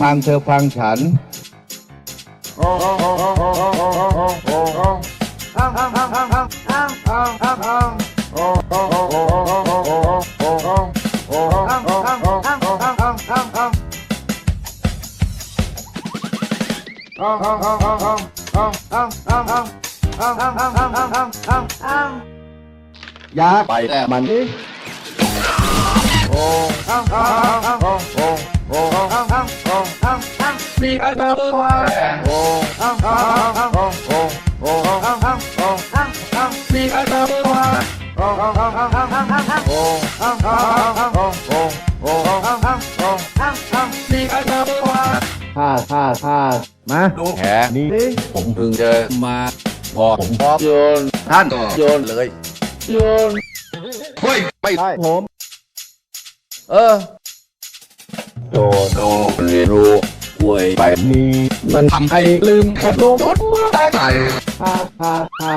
ฟังเธอฟังฉัน อยากไปแต่มันนี่ท่าท่าท่ามา ดูแผลนี่ผมเพิ่งเจอมาพอผมพอโยนท่านก็โยนเลยโยนเฮ้ยไม่ใช่ผมเออโดโดเรียนรู้หวยไปมีมันทำให้ลืมขนมทดมาได้ไงท่าท่าท่า